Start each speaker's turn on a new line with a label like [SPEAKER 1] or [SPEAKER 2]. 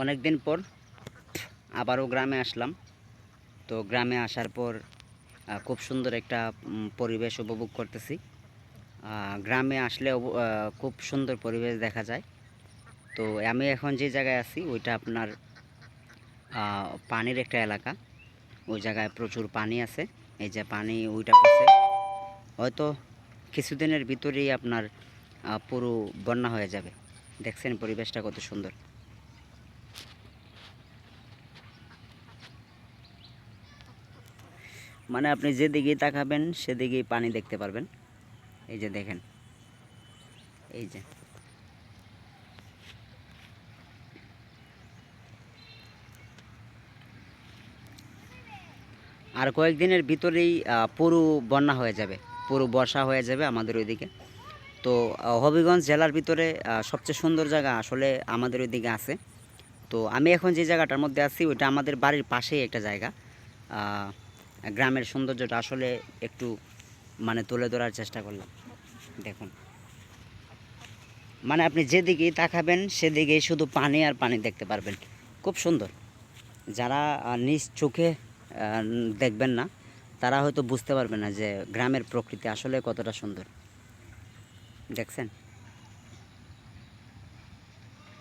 [SPEAKER 1] অনেক দিন পর আবারও গ্রামে আসলাম। তো গ্রামে আসার পর খুব সুন্দর একটা পরিবেশ উপভোগ করতেছি। গ্রামে আসলে খুব সুন্দর পরিবেশ দেখা যায়। তো আমি এখন যে জায়গায় আছি, ওইটা আপনার পানির একটা এলাকা। ওই জায়গায় প্রচুর পানি আছে। এই যে পানি ওইটা পড়ছে। হয়তো কিছুদিনের ভিতরেই আপনার পুরো বন্যা হয়ে যাবে। দেখছেন পরিবেশটা কত সুন্দর। মানে আপনি যেদিকেই তাকাবেন, সেদিকেই পানি দেখতে পারবেন। এই যে দেখেন। এই যে। আর কয়েকদিনের ভিতরেই পুরো বন্যা হয়ে যাবে। পুরো বর্ষা হয়ে যাবে আমাদের ওইদিকে। তো হবিগঞ্জ জেলার ভিতরে সবচেয়ে সুন্দর জায়গা আসলে আমাদের ওইদিকে আছে। তো, আমি এখন যে জায়গাটার মধ্যে আছি, ওইটা আমাদের বাড়ির পাশেই একটা জায়গা। গ্রামের সৌন্দর্যটা আসলে একটু মানে তুলে ধরার চেষ্টা করলাম। দেখুন। মানে আপনি যেদিকেই তাকাবেন, সেদিকেই শুধু পানি আর পানি দেখতে পারবেন। খুব সুন্দর। যারা নিজ চোখে দেখবেন না, তারা হয়তো বুঝতে পারবে না যে গ্রামের প্রকৃতি আসলে কতটা সুন্দর। দেখছেন?